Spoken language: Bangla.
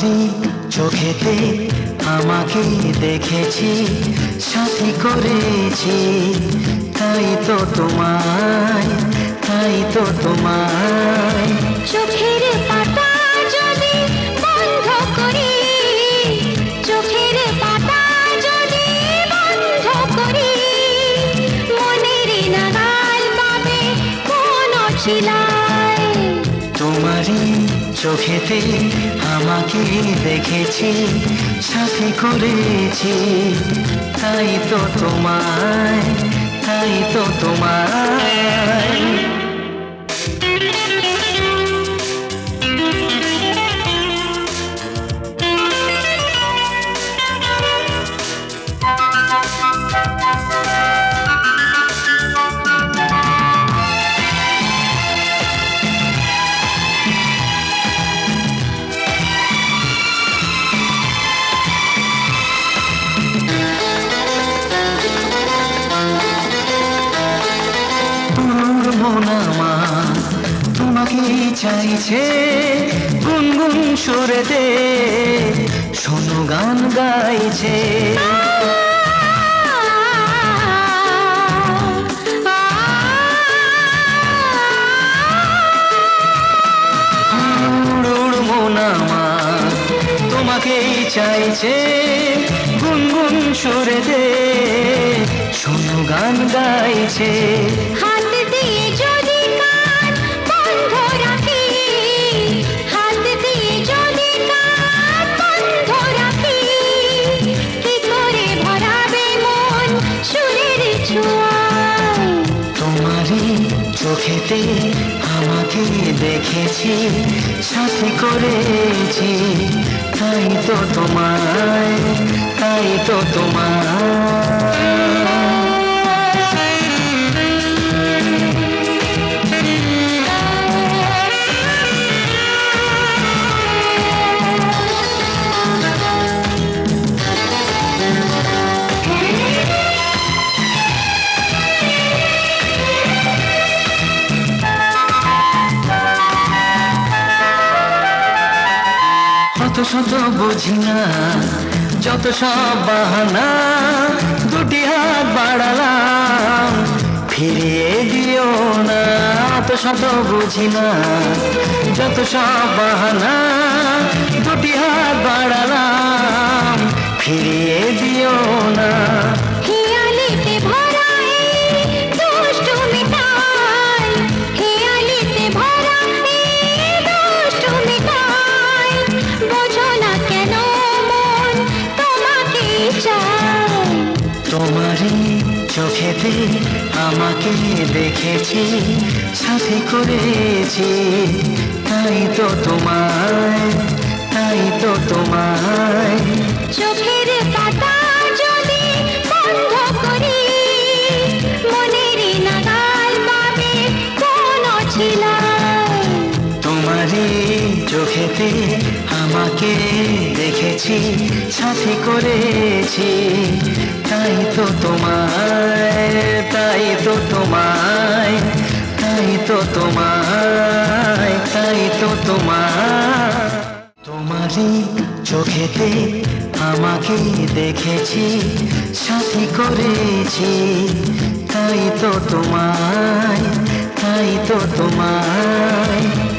তোমারই চোখেতে আমাকে দেখেছি সাথী করেছি। তাই তো তোমায় তাই তো তোমায় চোখেতে আমাকে দেখেছি সাথী করেছি। তাই তো তোমায় চাইছে, গুনগুন সুরে দে, শোনো গান গাইছে। তোমাকেই চাইছে, গুনগুন সুরে দে, শোনো গান গাইছে। হাত দিয়ে দেখেছি সাথে করেছি তাই তো তোমায় তাই তো তোমায়। শত বুঝি না, যত সব বাহানা, দুটি হাত বাড়ালাম, ফিরিয়ে দিও না অত শত বুঝি না, যত সব বাহানা চোখেতে আমাকে দেখেছি সাথে করেছি। তাই তো তোমায় তাই তো তোমায়। চোখের পাতা যদি বন্ধ করি মনের নাগাল পাবে কোন ছিলায় তোমারই চোখেতে আমাকে দেখেছি সাথে করেছি। তাই তো তোমায়, তাই তো তোমায়, তাই তো তোমায়, তাই তো তোমায়। তোমারই চোখেতে আমাকে দেখেছি, সাথী করেছি, তাই তো তোমায়, তাই তো তোমায়।